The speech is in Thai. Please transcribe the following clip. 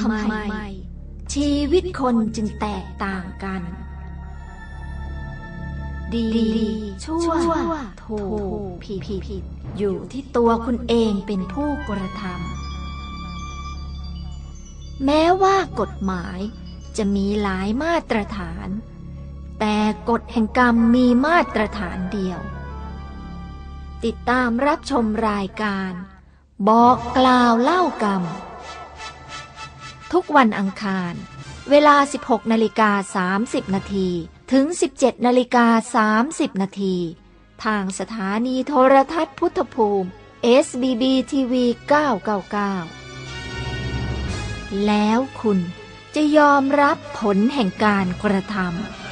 ทำไม ชีวิตคนจึงแตกต่างกัน ดีชั่วถูกผิดผิดอยู่ที่ตัวคุณเองเป็นผู้กระทำแม้ว่ากฎหมายจะมีหลายมาตรฐาน แต่กฎแห่งกรรมมีมาตรฐานเดียว ติดตามรับชมรายการ บอกกล่าวเล่ากรรม ทุกวันอังคาร เวลา 16นาฬิกา30นาทีถึง 17นาฬิกา30นาทีทางสถานีโทรทัศน์พุทธภูมิ SBB TV 999 แล้วคุณจะยอมรับผลแห่งการกระทำ